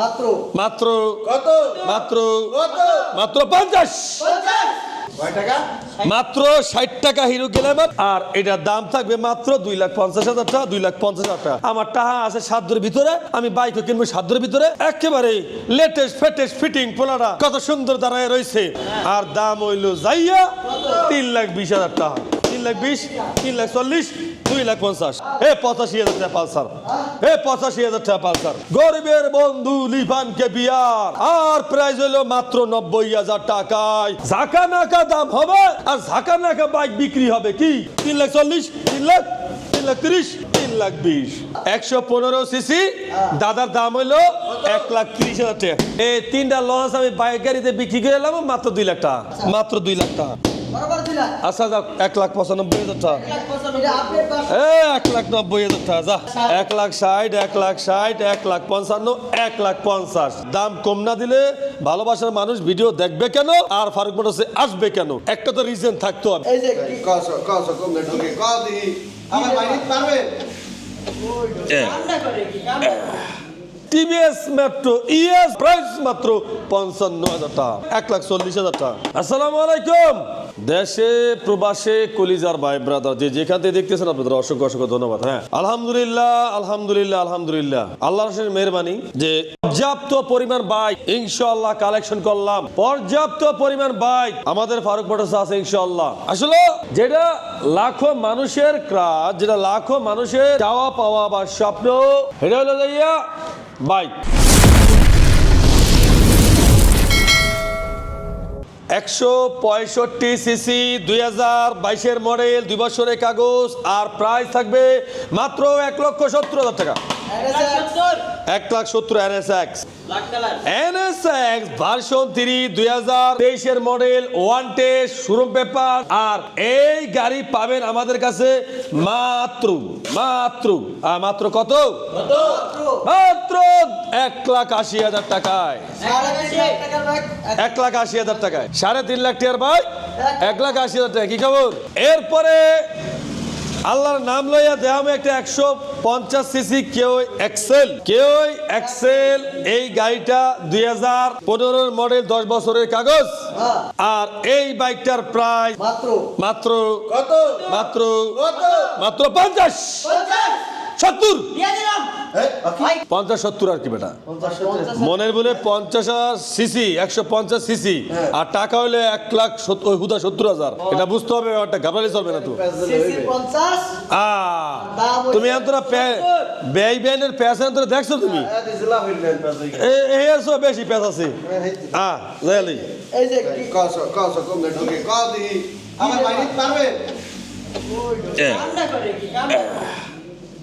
মাত্র মাত্র কত? মাত্র কত? মাত্র পঞ্চাশ। টাকা? মাত্র ষাট টাকা হিরো গ্ল্যামার। আর এটার দাম থাকবে মাত্র দুই লাখ পঞ্চাশ হাজার টাকা দুই লাখ পঞ্চাশ হাজার টাকা। আমার টাকা আছে সাধ্যের ভিতরে আমি বাইকও কিনবো সাধ্যের ভিতরে। একেবারে লেটেস্ট ফেটেস্ট ফিটিং পোলাটা কত সুন্দর দাঁড়ায় রয়েছে। আর দাম হইল যাইয়া তিন লাখ বিশ হাজার টাকা। তিন লাখ বিশ তিন লাখ চল্লিশ দুই লাখ পঞ্চাশ। এ পঁচাশি হাজার টাকা পালসার। এ পঁচাশি হাজার টাকা পালসার। গরিবের বন্ধু লিফান কে বিয়ার। আর প্রাইস হলো মাত্র নব্বই হাজার টাকায়। ঝাঁকা নাকা দাম হবে, আর ঝাঁকা নাকা বাইক বিক্রি হবে কি? তিন লাখ চল্লিশ, তিন লাখ তিন লাখ তিরিশ, তিন লাখ বিশ। একশো পনেরো সিসি, দাদার দাম হইল এক লাখ তিরিশ হাজার টাকা। এই তিনটা লঞ্চ আমি বাইক গাড়িতে বিক্রি করে এলাম, মাত্র দুই লাখ টাকা। মাত্র দুই লাখ টাকা। আচ্ছা যাক এক লাখ পঁচানব্বই হাজার টাকা। এক লাখ নব্বই হাজার টাকা যা। এক লাখ ষাট এক লাখ ষাট এক লাখ পঞ্চান্ন এক লাখ পঞ্চাশ। দাম কম না দিলে ভালোবাসার মানুষ ভিডিও দেখবে কেন? আর ফারুক মোটরসে আসবে কেন? একটা তো রিজন থাকতো হবে আমার পারবেন টিভিএস মেট্রো, ইএস প্রাইস মাত্র পঞ্চান্ন হাজার টাকা, এক লাখ চল্লিশ হাজার টাকা। আলাইকুম। দেশে, প্রবাসে, কলিজার ভাই ব্রাদার যে যেখান থেকে দেখতেছেন আপনাদের অসংখ্য অসংখ্য ধন্যবাদ হ্যাঁ। আলহামদুলিল্লাহ আলহামদুলিল্লাহ আলহামদুলিল্লাহ। আল্লাহ রসের মেহরবানি যে পর্যাপ্ত পরিমাণ বাইক ইনশাআল্লাহ কালেকশন করলাম। পর্যাপ্ত পরিমাণ বাইক আমাদের ফারুক আছে, ইনশাআল্লাহ। আসলে যেটা লাখো মানুষের ক্রাজ যেটা লাখো মানুষের চাওয়া পাওয়া বা স্বপ্ন, এটা হলো যাইয়া বাইক একশো পঁয়ষট্টি সিসি দুই হাজার বাইশের মডেল দুই বছরের কাগজ আর প্রাইস থাকবে মাত্র এক লক্ষ সত্তর হাজার টাকা। এক লাখ সত্তর। এনএসএক্স এনএসএক্স ভার্সন থ্রি দুই হাজার তেইশের model one test showroom paper আর এই গাড়ি পাবেন আমাদের কাছে মাত্র মাত্র আহ, মাত্র কত? মাত্র এক লাখ আশি হাজার টাকায়। এক- লাখ আশি হাজার টাকায়। সাড়ে তিন লাখ টাকার ভাই এক লাখ আশি হাজার টাকা কি খবর? এরপরে আল্লাহর নাম লইয়া দেহাম একটা একশো পঞ্চাশ সিসি কেউ এক্সেল। কেউ এক্সেল এই গাড়িটা দুই হাজার পনেরোর মডেল দশ বছরের কাগজ। হ্যাঁ। আর এই বাইকটার প্রায় মাত্র। মাত্র কত? মাত্র মাত্র পঞ্চাশ? সত্তর। পঞ্চাশ সত্তর আর কি বেটা। মনের বলে পঞ্চাশ হাজার সিসি একশো পঞ্চাশ সিসি। আর টাকা হলে এক লাখ হুদা সত্তর হাজার। এটা বুঝতে হবে ব্যাপারটা ঘাবড়ালে চলবে না তো। তুমি এন্তরা ব্যয় ব্যয়ের পেঁচা এন্তরা দেখছ তুমি? এই পাঁচই। এ- এই আছো বেশি পেঁচ আছে। আ যাইলি এই যে কি- কস কস কম না ঢুকে। ক দি আমার বাইরে পারবেন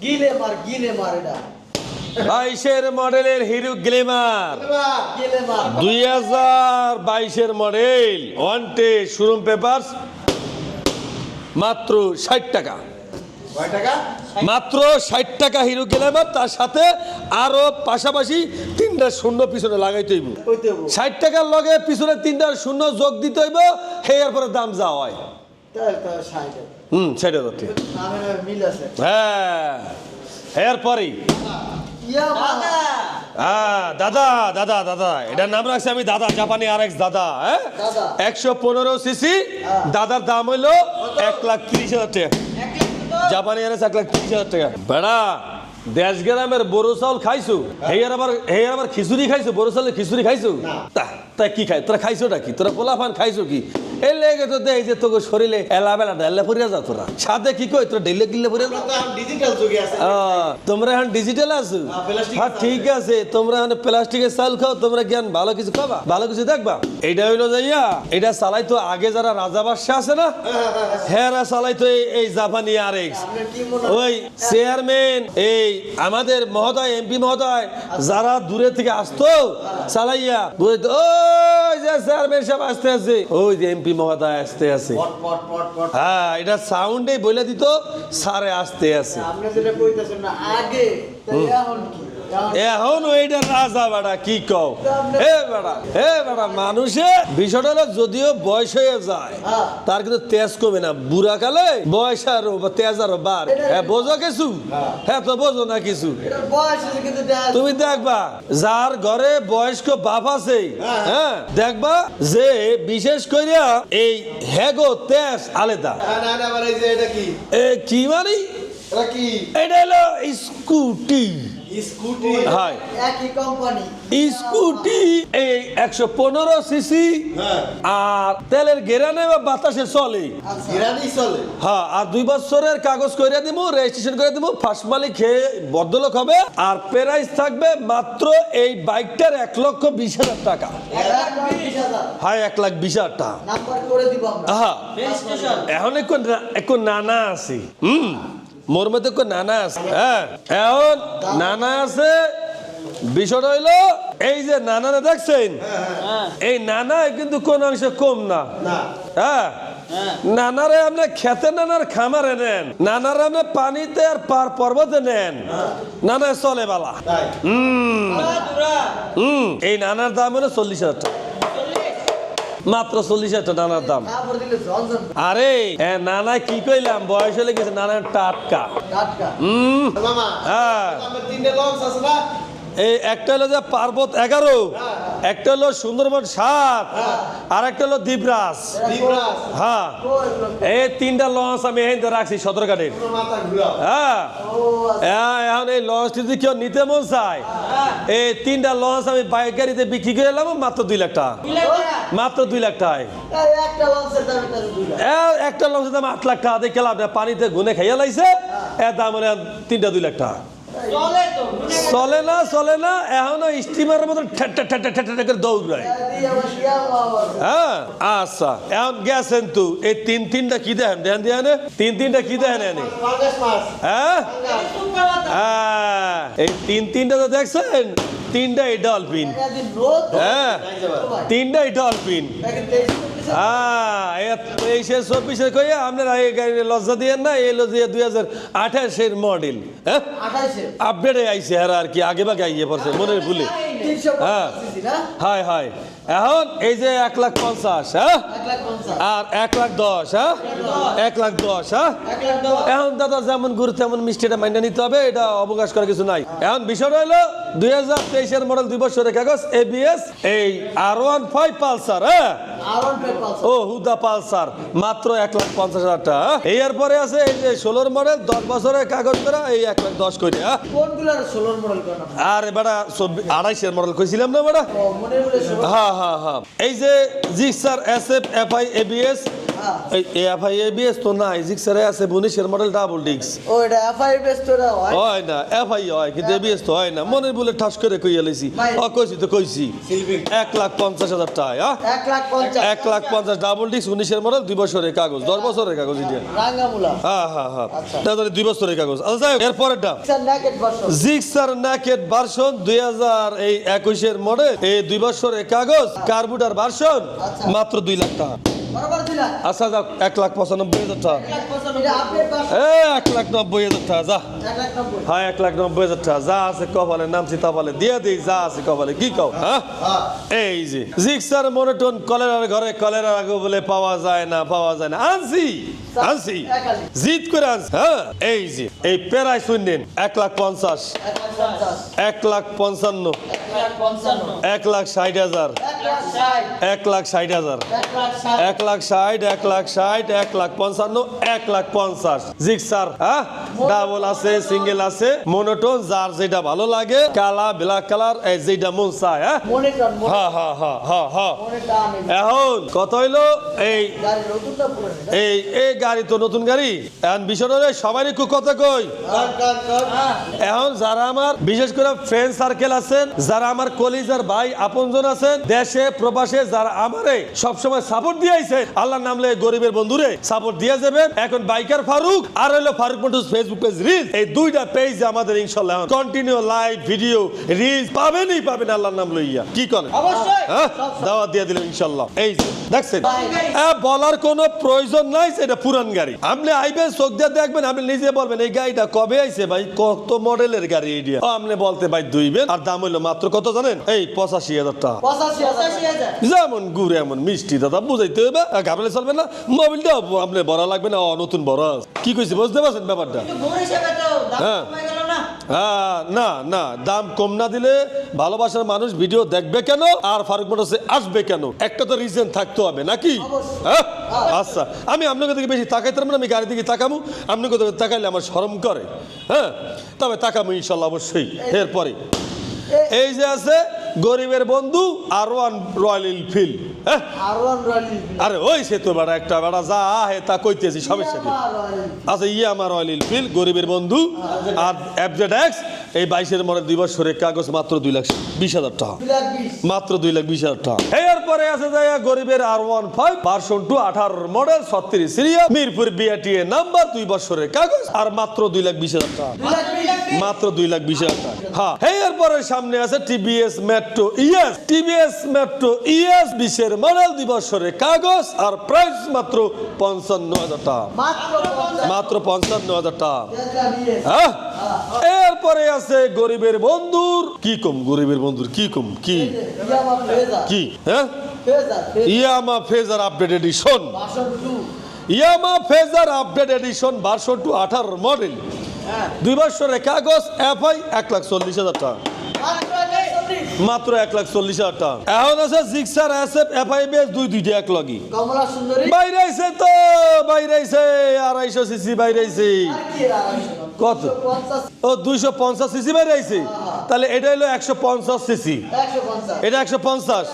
গিলে মার গিলে মার এটা। বাইশের মডেলের হিরো গ্লেমার। দুই হাজার বাইশের মডেল ওয়ান টে শোরুম পেপার মাত্র ষাট টাকা। মাত্র ষাট টাকা হিরো গ্ল্যামার তার সাথে আরও পাশাপাশি তিনটা শূন্য পিছনে লাগাইতে হইব। ষাট টাকার লগে পিছনে তিনটা শূন্য যোগ দিতে হইব হে এরপরে দাম যা হয়। হুম মিল আছে হ্যাঁ এরপরেই। হ্যাঁ দাদা দাদা দাদা এটার নাম রাখছি আমি দাদা জাপানি আর এক্স দাদা হ্যাঁ? একশো পনেরো সিসি দাদার দাম হইল এক লাখ তিরিশ হাজার টাকা। জাপানি আর এক লাখ তিরিশ হাজার টাকা। বেড়া দেশ গ্রামের বড় চাউল খাইছো? হেয়ার আবার হেয়ার আবার খিচুড়ি খাইছো? বড় চাউলের খিচুড়ি খাইছো? তা- তা কি খাই তোরা খাইছোটা কি? তোরা পোলা ফান খাইছো কি? এই লেগে তো দেখ যে তোকে শরীরে এলা বেলা ডেলে পড়িয়া যা তোরা। সাথে কি কই তোরা ডেলে গিলে পড়িয়া যা। ডিজিটাল যুগে আছে। তোমরা এখন ডিজিটাল আছো? হ্যাঁ ঠিক আছে তোমরা এখন প্লাস্টিকের চাল খাও তোমরা জ্ঞান ভালো কিছু খাবা ভালো কিছু দেখবা। এটা হইল যাইয়া এটা চালাই তো আগে যারা রাজা বাদশা আছে না হ্যাঁ চালাই তো এই- জাপানি আর এক্স ওই চেয়ারম্যান এই আমাদের মহোদয় এমপি মহোদয় যারা দূরে থেকে আসতো চালাইয়া বুঝতো ওই যে চেয়ারম্যান সাহেব আসতে আছে। ওই যে এমপি মহোদয় আসতে আছে। হ্যাঁ এটা সাউন্ডে বলে দিত সারে আসতে আছে। আপনি যেটা কইতেছেন না আগে এখন কি এখন ওইটা রাজা বেড়া কি কও? এ বেড়া এ বেড়া মানুষে বিষয়টা হলো যদিও বয়স হয়ে যায় হ্যাঁ। তার কিন্তু তেজ কমে না। বুড়া কালে বয়স আরও তেজ আরও বার। হ্যাঁ বোঝো কিছু? হ্যাঁ তো বোঝো না কিছু। তুমি দেখবা যার ঘরে বয়স্ক বাপ আছে হ্যাঁ। দেখবা যে বিশেষ করিয়া এই হেগো তেজ আলাদা। না না না এই যে এটা কি? এ কি মানে? এটা হলো স্কুটি। স্কুটি। হয়। একই কোম্পানি স্কুটি এই একশো পনেরো সিসি হ্যাঁ। আর তেলের গেরানে বা বাতাসে চলে। আচ্ছা। চলে। হ্যাঁ আর দুই বছরের কাগজ করে দিব রেজিস্ট্রেশন করে দিব ফার্স্ট মালিক খেয়ে বদলক হবে আর প্রাইস থাকবে মাত্র এই বাইকটার এক লক্ষ বিশ হাজার টাকা। হ্যাঁ এক লাখ বিশ হাজার টাকা। নাম্বার করে দিব আমরা। হ্যাঁ। এখন একটু না- একটু নানা আছে। হুম। মোর মধ্যে নানা আছে। হ্যাঁ এখন নানা আছে বিষয়টা হইল এই যে নানারা দেখছেন? এই নানা কিন্তু কোন অংশে কম না। না। হ্যাঁ নানারে আপনি খেতে নানার খামারে নেন। নানারে আপনি পানিতে আর পার পর্বতে নেন। নানা চলে বালা। হুম। হুম এই নানার দাম হলো চল্লিশ হাজার টাকা। মাত্র চল্লিশ হাজার নানার দাম। আরে নানা কি কইলাম? বয়স হলে গেছে নানা টাটকা। টাটকা। হুম। হ্যাঁ। এই একটা হলো যে পার্বত এগারো একটা হলো সুন্দরবন সাত আর একটা হলো দ্বীপরাজ। হ্যাঁ। এই তিনটা লঞ্চ আমি এই রাখছি সদরঘাটের। হ্যাঁ। আচ্ছা। হ্যাঁ, এখন এই লঞ্চটি যদি কেউ নিতে মন চায় এই তিনটা লঞ্চ আমি বাইক গাড়িতে বিক্রি করে এলাম মাত্র দুই লাখ টাকা। মাত্র দুই লাখ টাকায়। একটা লঞ্চের দাম আট লাখ টাকা দিয়ে খেলাম পানিতে গুনে খাইয়া লাইছে এর দাম তিনটা দুই লাখ টাকা। চলে না চলে না, এখনও স্টিমারের মতো করে দৌড়ায়। হ্যাঁ? আচ্ছা এখন গেছেন তো। এই তিন তিনটা কি দেখেন? দেখেন দিয়ে তিন তিনটা কি দেখেন এনে হ্যাঁ? হ্যাঁ। এই তিন তিনটা তো দেখছেন? তিনটাই ডলফিন হ্যাঁ? তিনটাই ডলফিন এই চব্বিশে কই আপনারা এই গাড়ির লজ্জা দিয়ে না এই লজ্জা দুই হাজার আঠাশের মডেল হ্যাঁ? আপডেটে হ্যাঁ আর কি আগে বাগে আইয়ে পড়ছে ভুলে। হ্যাঁ। এখন এই যে এক লাখ পঞ্চাশ হ্যাঁ? আর এক লাখ দশ হ্যাঁ? এক লাখ দশ। হ্যাঁ? এক লাখ দশ। এখন দাদা যেমন গুরু তেমন মিষ্টিটা মাইনে নিতে হবে এটা অবকাশ করার কিছু নাই। এখন বিষয়টা হলো দুই হাজার তেইশের মডেল দুই বছরের কাগজ এবিএস এই আর ওয়ান ফাইভ পালসার হ্যাঁ? ও হুদা পালসার মাত্র এক লাখ পঞ্চাশ হাজার টাকা এর পরে আছে এই যে ষোলোর মডেল দশ বছরের কাগজ করা এই এক লাখ দশ হ্যাঁ? আপনি? আর বেটা আড়াইশের মডেল কইছিলাম না বেটা? হ্যাঁ হ্যাঁ হ্যাঁ। এই যে Gixxer S F F I ABS হ্যাঁ। এই এফ আই এবিএস তো নাই জিক্সারে আছে বুনিশের মডেল ডাবল ডিস্ক ও এটা এফআই বেস তো এটা হয়? হয় না এফ আই হয় কিন্তু এবিএস তো হয় না। মনের বলে ঠাস করে কইয়া লাইছি। ও কইছি তো কইছি। এক লাখ পঞ্চাশ হাজার টাকা হ্যাঁ? এক লাখ পঞ্চাশ। এক লাখ পঞ্চাশ ডাবল ডিস্ক উনিশের মডেল দুই বছরের কাগজ দশ বছরের কাগজ এটা। রাঙ্গামুলা। হ্যাঁ হ্যাঁ হ্যাঁ আচ্ছা। ধরে দুই বছরের কাগজ। আচ্ছা যাই হোক, এরপরেরটা জিক্সার ন্যাকেট ভার্সন দুই হাজার এই একুশের মডেল এই দুই বছরের কাগজ কার্বুটার ভার্সন আচ্ছা। মাত্র দুই লাখ টাকা। আচ্ছা যাক এক লাখ পঁচানব্বই হাজার টাকা। এক লাখ নব্বই হাজার টাকা যা। হ্যাঁ এক লাখ নব্বই হাজার টাকা যা আছে কপালে নামছি তাপালে দিয়ে দিই যা আছে কপালে। কি কও হ্যাঁ? হ্যাঁ। এই যে জিক্সার মনোটন কলেরার ঘরে কলেরা আগে বলে পাওয়া যায় না পাওয়া যায় না। আনছি আনছি। জিত করে আনছি হ্যাঁ? এই যে এই পেরাই শুনলেন এক লাখ পঞ্চাশ এক লাখ পঞ্চাশ। এক লাখ পঞ্চান্ন। এক লাখ ষাট হাজার। এক লাখ ষাট হাজার। এক লাখ ষাট এক লাখ ষাট এক লাখ পঞ্চান্ন এক লাখ পঞ্চাশ। জিক্সার হ্যাঁ ডাবল আছে সিঙ্গেল আছে। মনোটোন যার যেটা ভালো লাগে কালা ব্ল্যাক কালার এই যেটা মন চায় হ্যাঁ হ্যাঁ হ্যাঁ হ্যাঁ হ্যাঁ হ্যাঁ এখন কত হইল এই গাড়ি এই এই গাড়ি তো নতুন গাড়ি। এখন বিষয়টা হলো সবারই খুব কথা কই? এখন যারা আমার বিশেষ করে ফ্রেন্ড সার্কেল আছেন যারা আমার কলিজার ভাই আপনজন আছেন দেশে প্রবাসে যারা আমারে সবসময় সাপোর্ট দিয়ে আইছে আল্লাহর নামলে গরিবের বন্ধুরে সাপোর্ট দিয়ে যাবেন। এখন বাইকার ফারুক আর হলো Faruk motors Facebook page reel এই দুইটা পেজ আমাদের ইনশাল্লাহ কন্টিনিউ লাইভ ভিডিও রিলস পাবেনই পাবেন আল্লাহর নাম লইয়া। কি করেন? অবশ্যই। হ্যাঁ। দাওয়াত দিয়ে দিলেন ইনশাল্লাহ। এই যে দেখছেন? বলার কোনো প্রয়োজন নাই এটা পুরান গাড়ি। আপনি আইবেন চোখ দিয়ে দেখবেন আপনি নিজে বলবেন এই গাড়িটা কবে আইছে ভাই? কত মডেলের গাড়ি ও, আপনি বলতে ভাই দুইবেন আর দাম হইল মাত্র কত জানেন? এই পঁচাশি হাজার টাকা। যেমন গুড় এমন মিষ্টি দাদা বুঝাইতে হবে ঘাবলে চলবে না মোবাইলটা আপনি ভরা লাগবে না ও, নতুন ভরা কি কইছে বুঝতে পারছেন ব্যাপারটা? হ্যাঁ। হ্যাঁ না না দাম কম না দিলে ভালোবাসার মানুষ ভিডিও দেখবে কেন? আর ফারুক মোটরসে আসবে কেন? একটা তো রিজন থাকতে হবে নাকি? হ্যাঁ? আচ্ছা আমি আপনাকে দিকে বেশি তাকাইতে পারব না আমি গাড়ি দিকে তাকামু। আপনাকে তাকাইলে আমার শরম করে হ্যাঁ? তবে তাকামু ইনশাল্লাহ অবশ্যই এরপরে। এই যে আছে গরিবের বন্ধু আর ওয়ান রয়্যাল এনফিল্ড আর আরে ওই সে তো বেড়া একটা বেড়া যা হে তা কইতেছি সমস্যা কি আচ্ছা ইয়ে আমার রয়্যাল এনফিল্ড গরিবের বন্ধু আর অ্যাপজেড এক্স এই বাইশের মনে দুই বছরের কাগজ মাত্র দুই লাখ বিশ হাজার টাকা। মাত্র দুই লাখ বিশ হাজার টাকা। এরপরে আছে যায় গরিবের R one five version two আঠারো মডেল ছত্রিশ সিরিয়া মিরপুর বিআটিএ নাম্বার দুই বছরের কাগজ আর মাত্র দুই লাখ বিশ হাজার টাকা। মাত্র দুই লাখ বিশ হাজার টাকা। হ্যাঁ এরপরে সামনে আছে TVS Metro ES TVS Metro ES বিশের দুই বছরের কাগজ আর প্রাইস মাত্র পঞ্চান্ন হাজার টাকা। মাত্র পঞ্চান্ন। হাজার টাকা। হ্যাঁ? এরপরে আছে গরিবের বন্ধুর। কি কম গরিবের বন্ধুর? কি কম? কি? কি? হ্যাঁ? Yamaha Fazer. Update edition Yamaha Fazer update edition বারোশো টু আঠারো মডেল দুই বছরের কাগজ এফআই এক লাখ চল্লিশ হাজার টাকা। মাত্র এক লাখ চল্লিশ হাজার টাকা। এখন আছে জিক্সার এসএফ এফআই বেস দুই দুইটা এক লগি বাইরে আইছে তো বাইরে আইছে আড়াইশো সিসি বাইরে আইছে কত? ও দুইশো পঞ্চাশ সিসি বাইরে আইছে তাহলে এটা হলো একশো পঞ্চাশ সিসি। এটা একশো পঞ্চাশ।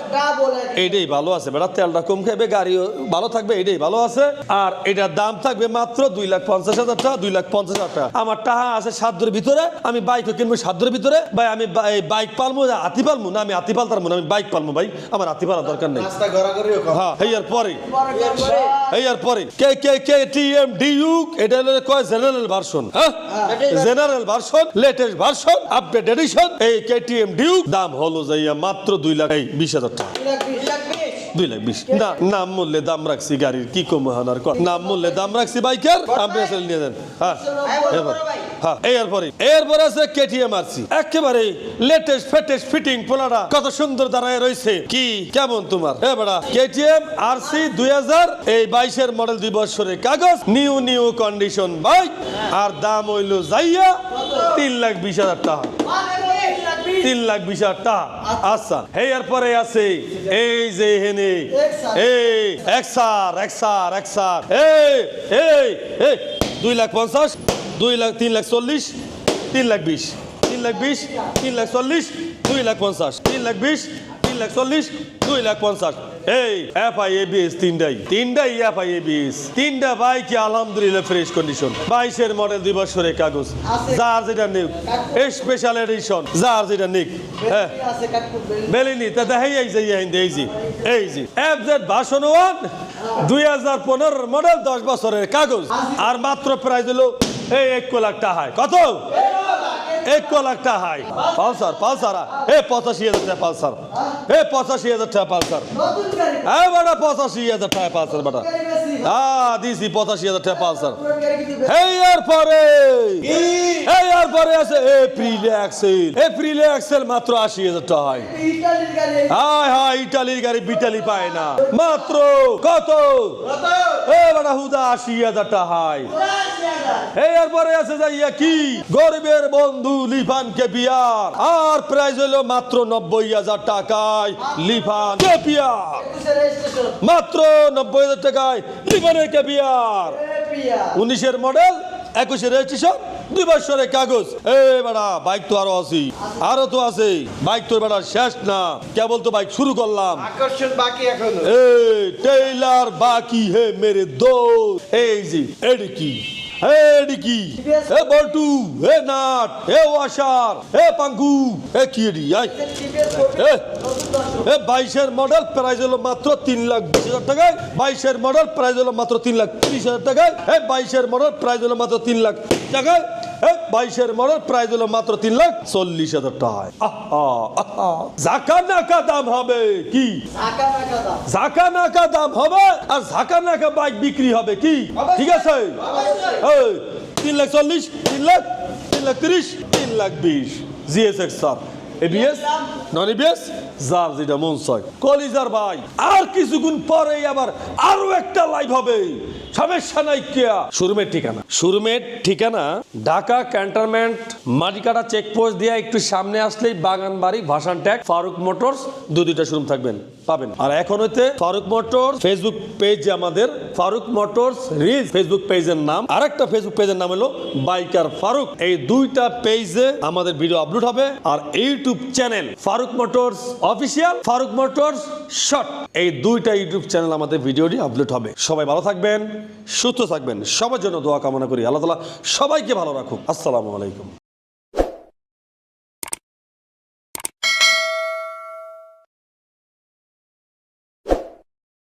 এইটাই ভালো আছে বেটা তেলটা কম খাবে গাড়িও ভালো থাকবে এটাই ভালো আছে। আর এটার দাম থাকবে মাত্র দুই লাখ পঞ্চাশ হাজার টাকা দুই লাখ পঞ্চাশ হাজার টাকা। আমার টাকা আছে সাধ্যের ভিতরে আমি বাইকও কিনবো সাধ্যের ভিতরে। ভাই আমি এই বাইক পালবো হাতি পালবো না আমি হাতি পালতাম না আমি বাইক পালবো ভাই আমার হাতি পালার দরকার নেই। হ্যাঁ পরে। এইয়ার পরে। K K K T M Duke এটা হলো কয় জেনারেল ভার্সন হ্যাঁ? General version latest version update edition. এই কে টি এম ডিউক দাম হলো যাইয়া মাত্র দুই লাখ এই বিশ হাজার টাকা। দুই লাখ বিশ। না নাম মূল্যে দাম রাখছি গাড়ির কি কম হানার নাম মূল্যে দাম রাখছি বাইকের আপনি নিয়ে যান। হ্যাঁ এবার। হ্যাঁ এরপরে এরপরে আছে কেটিএম আরসি। একেবারে লেটেস্ট ফেটেস্ট ফিটিং পোলাটা কত সুন্দর দাঁড়ায় রয়েছে। কি, কেমন তোমার? এ বেড়া কেটিএম আরসি দুই হাজার এই বাইশের মডেল দুই বছরের কাগজ নিউ নিউ কন্ডিশন বাইক আর দাম হইল যাইয়া তিন লাখ বিশ হাজার টাকা। তিন লাখ বিশ হাজার টাকা। আচ্ছা এই এরপরে আছে এই যে হেনে। এই এক্সার এক্সার এক্সার এই এই, দুই লাখ পঞ্চাশ। দুই লাখ তিন লাখ চল্লিশ তিন লাখ বিশ। তিন লাখ বিশ তিন লাখ চল্লিশ দুই লাখ পঞ্চাশ। তিন লাখ বিশ তিন লাখ চল্লিশ দুই লাখ পঞ্চাশ। এই এফ আই এ বিএস তিনটাই। তিনটাই এফ আই এ বিএস তিনটা বাইক আলহামদুলিল্লাহ ফ্রেশ কন্ডিশন বাইশের মডেল দুই বছরের কাগজ। যার যেটা নিক। স্পেশাল এডিশন যার যেটা নিক। হ্যাঁ। বেলিনি। তা দেখাই এই যে এই এই যে এফ জেড ভাষণ ওয়ান দুই হাজার পনেরো মডেল দশ বছরের কাগজ। আর মাত্র প্রাইস হলো এই এক লাখ টাকায় কত? এক লাখ টাকায় পালসার পালসার এ পঁচাশি হাজার টাকা পালসার এ পঁচাশি হাজার টাকা পালসার এ বেটা, পঁচাশি হাজার টাকা পালসার বেটা। হ্যাঁ দিছি, পঁচাশি হাজার টাকা পালসার এই এর পরে। এই এর পরে আছে এপ্রিল এক্সেল। এপ্রিল এক্সেল মাত্র আশি হাজার টাকা হয়। হাই হাই ইটালির গাড়ি বিটালি পায় না। মাত্র কত? এ বেটা, হুদা আশি হাজার টাকা হয়। এই এরপরে আছে যাইয়া কি? গরিবের বন্ধু লিফান কে বিয়ার আর প্রাইস হলো মাত্র নব্বই হাজার টাকায় লিফান কে বিয়ার মাত্র নব্বই হাজার টাকায় লিফানের কে বিয়ার উনিশের মডেল একুশে রেজিস্ট্রেশন দুই বছরের কাগজ। এ বেড়া বাইক তো আরও আছে। আরও তো আছে। বাইক তো বেড়া শেষ না। কেবল তো বাইক শুরু করলাম। আকর্ষণ বাকি এখনও। এই টেইলার বাকি হে মেরে দোস্ত এই যে এডি কি? হে ডিকি হে বল্টু, হে নাট, হে ওয়াশার হে পাঙ্কু হে কি এডি আই এ বাইশের মডেল প্রাইস হলো মাত্র তিন লাখ বিশ হাজার টাকায়। বাইশের মডেল প্রাইস হলো মাত্র তিন লাখ তিরিশ হাজার টাকায়। এ বাইশের মডেল প্রাইস হলো মাত্র তিন লাখ টাকায়। বাইশের মডেল প্রাইজ হলো মাত্র তিন লাখ চল্লিশ হাজার টাকা জাকা নাকা দাম হবে কি? ঝাঁকা নাকা দাম। হবে আর ঝাঁকা নাকা বাইক বিক্রি হবে কি? ঠিক আছে? তিন লাখ চল্লিশ তিন লাখ তিন লাখ তিরিশ তিন লাখ বিশ। GSX sir. ABS non ABS যার যেটা মন চায় কলিজার ভাই আর কিছুক্ষণ পরে আবার আরও একটা লাইভ হবে সমস্যা নাই কেয়া শোরুমের ঠিকানা। শোরুমের ঠিকানা ঢাকা ক্যান্টনমেন্ট মাটিকাটা চেকপোস্ট দিয়ে একটু সামনে আসলেই বাগান বাড়ি ভাসান ট্যাগ ফারুক মোটরস দু দুইটা শোরুম থাকবেন পাবেন। আর এখন হইতে ফারুক মোটরস ফেসবুক পেজ আমাদের ফারুক মোটরস রিজ ফেসবুক পেজের নাম। আরেকটা ফেসবুক পেজের নাম হলো বাইকার ফারুক এই দুইটা পেজে আমাদের ভিডিও আপলোড হবে আর YouTube channel Faruk motors official Faruk motors short. এই দুইটা ইউটিউব চ্যানেল আমাদের ভিডিওটি আপলোড হবে। সবাই ভালো থাকবেন, সুস্থ থাকবেন। সবার জন্য দোয়া কামনা করি। আল্লাহ তালা সবাইকে ভালো রাখুক। আসসালামু আলাইকুম।